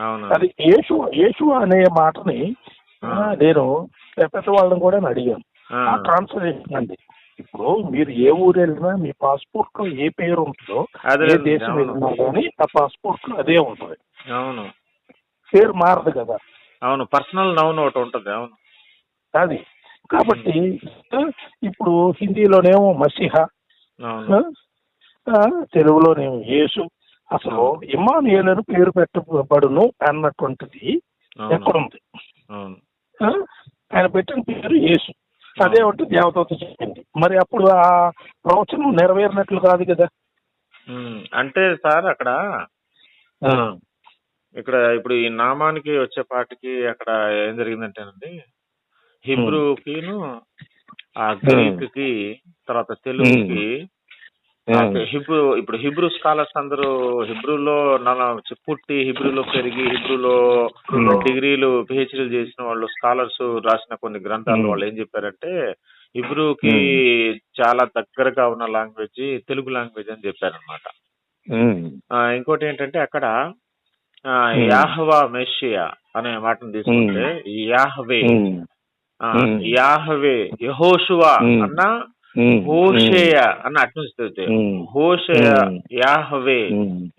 అవును అది యేసు యేసు అనే మాటని నేను పెద్ద వాళ్ళని కూడా అడిగాను. ఆ, ట్రాన్స్లేషన్ అండి ఇప్పుడు మీరు ఏ ఊరు వెళ్ళినా మీ పాస్పోర్ట్లో ఏ పేరు ఉంటుందో అదే ఏ దేశం. వెళ్ళినా కానీ ఆ పాస్పోర్ట్లో అదే ఉంటుంది. అవును. పేరు మారదు కదా. అవును పర్సనల్ నౌన్ ఒకటి ఉంటుంది అవును. అది. కాబట్టి ఇప్పుడు హిందీలోనేమో మసిహ. తెలుగులోనేమో యేసు. అసలు ఇమానుయేలను పేరు పెట్టబడును అన్నటువంటిది ఎక్కడుంది? ఆయన పెట్టిన పేరు యేసు. అదే ఒకటి దేవదూత చెప్పింది. మరి అప్పుడు ఆ ప్రవచనం నెరవేరినట్లు కాదు కదా? అంటే సార్ అక్కడ ఇక్కడ ఇప్పుడు ఈ నామానికి వచ్చే పాటికి అక్కడ ఏం జరిగిందంటేనండి హిబ్రూకిను ఆ గ్రీక్కి తర్వాత తెలుగుకి హిబ్రూ ఇప్పుడు హిబ్రూ స్కాలర్స్ అందరూ హిబ్రూలో నన్ను పుట్టి హిబ్రూలో పెరిగి హిబ్రూలో డిగ్రీలు పిహెచ్డీలు చేసిన వాళ్ళు స్కాలర్స్ రాసిన కొన్ని గ్రంథాలు. వాళ్ళు ఏం చెప్పారంటే హిబ్రూకి చాలా దగ్గరగా ఉన్న లాంగ్వేజ్ తెలుగు లాంగ్వేజ్ అని చెప్పారనమాట ఇంకోటి ఏంటంటే అక్కడ. యాహవా మెషియా అనే మాటను తీసుకుంటే యాహవే. యాహవే యహోషువా. అన్న హోషేయ అన్న అటు చదివితే హోషేయ. యాహవే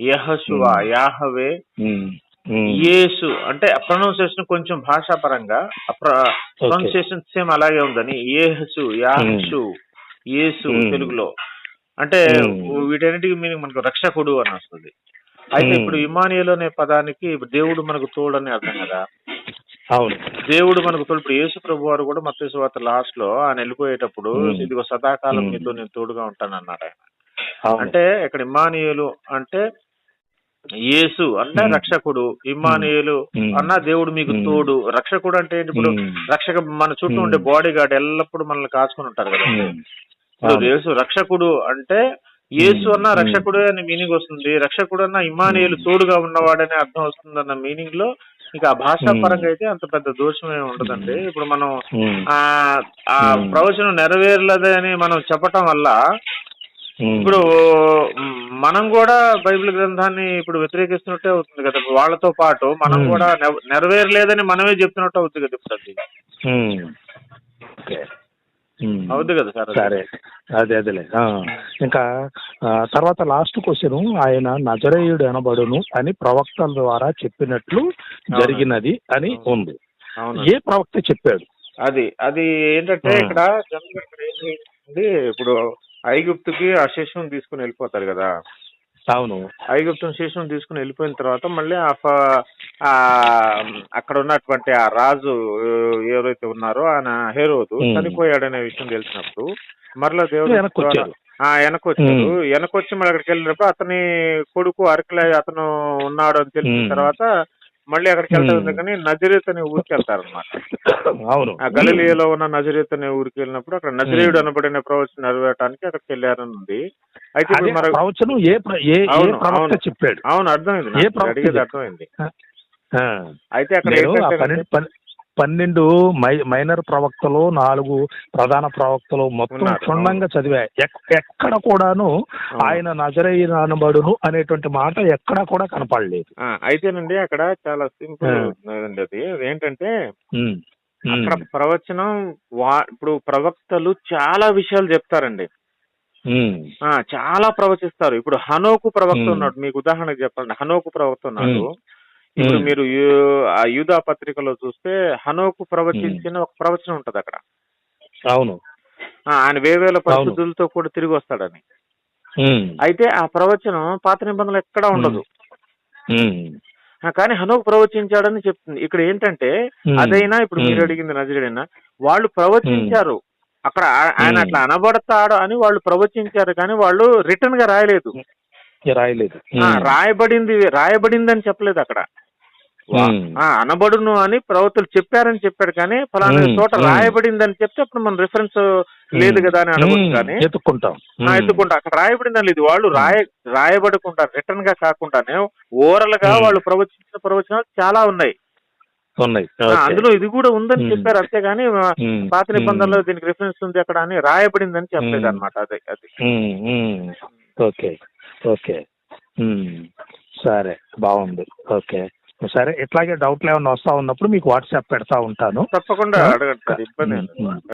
యహశువా. యాహవే యేసు అంటే ప్రొనౌన్సియేషన్ కొంచెం భాషాపరంగా ప్రొనౌన్సియేషన్ సేమ్ అలాగే ఉందని ఏహసు యాహసు యేసు. తెలుగులో అంటే. వీటన్నిటికి మీనింగ్ మనకు రక్షకుడు అని వస్తుంది అయితే. ఇప్పుడు ఇమానియల్ అనే పదానికి దేవుడు మనకు తోడు అని అర్థం కదా అవును దేవుడు మనకు తోడు యేసు ప్రభు వారు కూడా మత్తయి సువార్త లాస్ట్లో ఆయన వెళ్ళిపోయేటప్పుడు. ఇదిగో సదాకాలం. మీతో నేను తోడుగా ఉంటాను అన్నాడు ఆయన అంటే ఇక్కడ ఇమానియులు అంటే యేసు అంటే. రక్షకుడు ఇమానియులు. అన్న దేవుడు మీకు. తోడు రక్షకుడు అంటే ఏంటి ఇప్పుడు. రక్షక మన చుట్టూ. ఉండే బాడీ గార్డ్ ఎల్లప్పుడు మనల్ని కాచుకుని ఉంటారు కదా. ఇప్పుడు. యేసు రక్షకుడు అంటే యేసు అన్న. రక్షకుడు అనే మీనింగ్ వస్తుంది రక్షకుడు అన్న ఇమానియులు. తోడుగా ఉన్నవాడనే అర్థం వస్తుంది అన్న మీనింగ్లో ఇక భాషా. పరంగా అయితే అంత పెద్ద దోషం ఏమి ఉండదండి ఇప్పుడు మనం. ఆ ఆ. ప్రవచనం నెరవేరలేదని మనం చెప్పటం వల్ల. ఇప్పుడు మనం కూడా బైబిల్ గ్రంథాన్ని ఇప్పుడు వ్యతిరేకిస్తున్నట్టే అవుతుంది కదా వాళ్ళతో పాటు మనం. కూడా నెరవేరలేదని మనమే చెప్తున్నట్టు అవుతుంది కదా ఇప్పుడు. అవుతుంది కదా సార్? సరే అదే అదేలే. ఇంకా తర్వాత లాస్ట్ క్వశ్చన్ ఆయన నజరేయుడు అనబడును అని ప్రవక్తల ద్వారా చెప్పినట్లు జరిగినది అని ఉంది. అవును ఏ ప్రవక్త చెప్పాడు? అది అది ఏంటంటే. ఇక్కడ ఇప్పుడు ఐగుప్తుకి ఆ శిశువుని తీసుకుని వెళ్ళిపోతారు కదా. అవును. ఐగుప్తుని శిశువుని తీసుకుని వెళ్ళిపోయిన తర్వాత మళ్ళీ అక్కడ ఉన్నటువంటి ఆ రాజు ఎవరైతే ఉన్నారో ఆయన హేరోదు. చనిపోయాడనే విషయం తెలిసినప్పుడు మరలా దేవుడు Hmm. వెనకొచ్చి మళ్ళీ అక్కడికి వెళ్ళినప్పుడు అతని కొడుకు అరకలే అతను ఉన్నాడు అని తెలిసిన. తర్వాత మళ్ళీ అక్కడికి వెళ్తారు. కానీ నజరేత్ అనే ఊరికి వెళ్తారు అనమాట అవును ఆ గలిలియలో ఉన్న నజరేత్ అనే ఊరికి వెళ్ళినప్పుడు అక్కడ నజరేయుడు అనబడిన ప్రవచనం నెరవేరడానికి అక్కడికి వెళ్ళారని ఉంది అయితే ప్రవచనం ఏ అవును. చెప్పాడు అవును అర్థమైంది అడిగేది? అర్థమైంది. అయితే అక్కడ పన్నెండు మై- మైనర్ ప్రవక్తలు నాలుగు ప్రధాన ప్రవక్తలు మొత్తం క్షుణ్ణంగా చదివా ఎక్- ఎక్కడ కూడాను. ఆయన నజరయ్య అనబడును అనేటువంటి మాట ఎక్కడా కూడా కనపడలేదు. అయితేనండి అక్కడ చాలా సింపుల్ అది. ఏంటంటే. అక్కడ ప్రవచనం వా ఇప్పుడు ప్రవక్తలు చాలా విషయాలు చెప్తారండి. చాలా ప్రవచిస్తారు. ఇప్పుడు హనోకు ప్రవక్త. ఉన్నాడు. మీకు ఉదాహరణకు చెప్పండి హనోకు ప్రవక్త ఉన్నాడు. ఇప్పుడు. మీరు ఆ యూదా పత్రికలో చూస్తే హనోకు ప్రవచించిన ఒక ప్రవచనం ఉంటది అక్కడ. అవును. ఆయన వేవేల పరిశుద్ధులతో కూడా తిరిగి వస్తాడని. అయితే ఆ ప్రవచనం పాత నిబంధనలు ఎక్కడా ఉండదు. కానీ హనోకు ప్రవచించాడని చెప్తుంది. ఇక్కడ ఏంటంటే. అదైనా ఇప్పుడు మీరు. అడిగింది నజరేడైనా వాళ్ళు ప్రవచించారు. అక్కడ ఆయన. అట్లా అనబడతాడు అని వాళ్ళు ప్రవచించారు కానీ వాళ్ళు రిటర్న్గా రాయలేదు రాయలేదు. రాయబడింది రాయబడింది అని చెప్పలేదు అక్కడ అనబడును అని ప్రవక్తలు చెప్పారని చెప్పాడు కానీ ఫలానా. చోట. రాయబడింది అని చెప్తే అప్పుడు మన రిఫరెన్స్ లేదు కదా అని అనవచ్చు. కానీ ఉమ్. ఎత్తుకుంటా అక్కడ రాయబడిందని లేదు వాళ్ళు రాయ రాయబడకుండా రిటర్న్గా కాకుండానే ఓరల్గా. వాళ్ళు ప్రవచించిన ప్రవచనాలు చాలా ఉన్నాయి ఉన్నాయి. అందులో ఇది కూడా ఉందని. చెప్పారు అంతేగాని. పాత. నిబంధనలో దీనికి రిఫరెన్స్ ఉంది అక్కడ అని రాయబడిందని చెప్పలేదు Hmm. అనమాట అదే అది. Okay okay. సరే బాగుంది. ఓకే. సరే ఇట్లాగే డౌట్లు ఏమైనా వస్తా ఉన్నప్పుడు మీకు వాట్సాప్ పెడతా ఉంటాను. తప్పకుండా అడగండి సార్. ఇబ్బంది.